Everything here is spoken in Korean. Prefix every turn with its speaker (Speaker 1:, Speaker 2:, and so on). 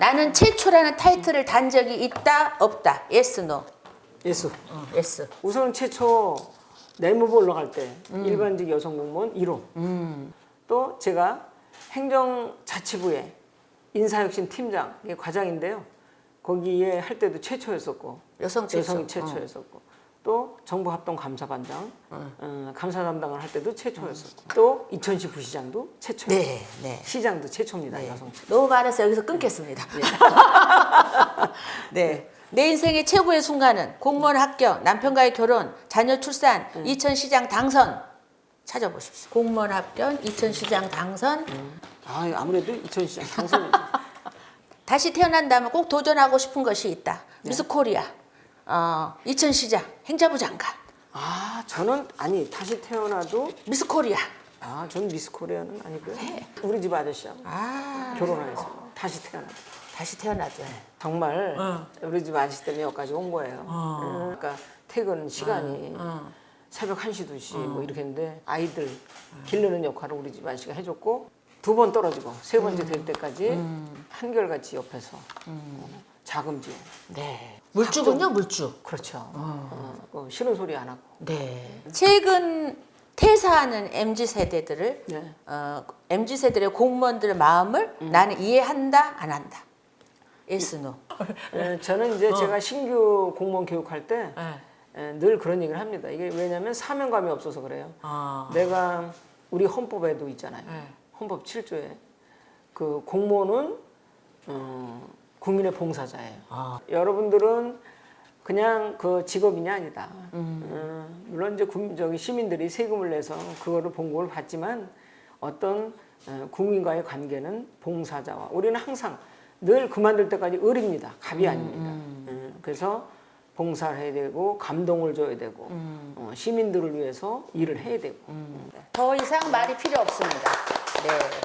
Speaker 1: 나는 최초라는 타이틀을 단 적이 있다 없다. 예스 노.
Speaker 2: 예수.
Speaker 1: 어, 예스.
Speaker 2: 우선 최초 내무부 올라갈 때 일반직 여성 공무원 1호. 또 제가 행정자치부의 인사혁신 팀장 이게 과장인데요. 거기에 할 때도 최초였었고
Speaker 1: 여성 최초.
Speaker 2: 여성이 최초였었고 또 정부합동감사반장 어, 감사 담당을 할 때도 최초였었고 또 이천시 부시장도 최초였고
Speaker 1: 네, 네.
Speaker 2: 시장도 최초입니다 여성 최초.
Speaker 1: 너무 많아서 여기서 끊겠습니다. 네. 내 인생의 최고의 순간은 공무원 합격, 남편과의 결혼, 자녀 출산, 이천시장 당선. 찾아보십시오. 공무원 합격, 이천시장 당선.
Speaker 2: 아 아무래도 이천시장 당선이죠.
Speaker 1: 다시 태어난다면 꼭 도전하고 싶은 것이 있다. 미스 코리아, 어, 이천시장, 행자부 장관,
Speaker 2: 아 저는 아니 다시 태어나도
Speaker 1: 미스 코리아.
Speaker 2: 아, 전 미스 코리아는 아니고요. 우리 집 아저씨하고
Speaker 1: 아,
Speaker 2: 결혼해서 다시 태어났다.
Speaker 1: 다시 태어나도.
Speaker 2: 정말 우리 집 아저씨 때문에 여기까지 온 거예요. 음, 그러니까 퇴근 시간이 새벽 1시, 2시 뭐 이렇게 했는데 아이들 기르는 역할을 우리 집 아저씨가 해줬고 두 번 떨어지고 세 번째 될 때까지 한결같이 옆에서 어, 자금 지원.
Speaker 1: 네. 물주군요, 물주.
Speaker 2: 그렇죠. 어, 어, 싫은 소리 안 하고.
Speaker 1: 네. 최근 퇴사하는 MZ 세대들을
Speaker 2: 네.
Speaker 1: 어, MZ 세대의 공무원들의 마음을 나는 이해한다, 안 한다. 예스 노.
Speaker 2: 에, 저는 이제 제가 신규 공무원 교육할 때
Speaker 1: 네.
Speaker 2: 늘 그런 얘기를 합니다. 이게 왜냐하면 사명감이 없어서 그래요.
Speaker 1: 아.
Speaker 2: 내가 우리 헌법에도 있잖아요.
Speaker 1: 네.
Speaker 2: 헌법 7조에 그 공무원은 어, 국민의 봉사자예요.
Speaker 1: 아.
Speaker 2: 여러분들은 그냥 그 직업이냐 아니다. 어, 물론 이제 국, 저기 시민들이 세금을 내서 그거를 봉급을 받지만 어떤 어, 국민과의 관계는 봉사자와 우리는 항상 늘 그만둘 때까지 을입니다. 갑이 아닙니다. 어, 그래서 봉사를 해야 되고 감동을 줘야 되고 어, 시민들을 위해서 일을 해야 되고
Speaker 1: 더 이상 말이 필요 없습니다. 네.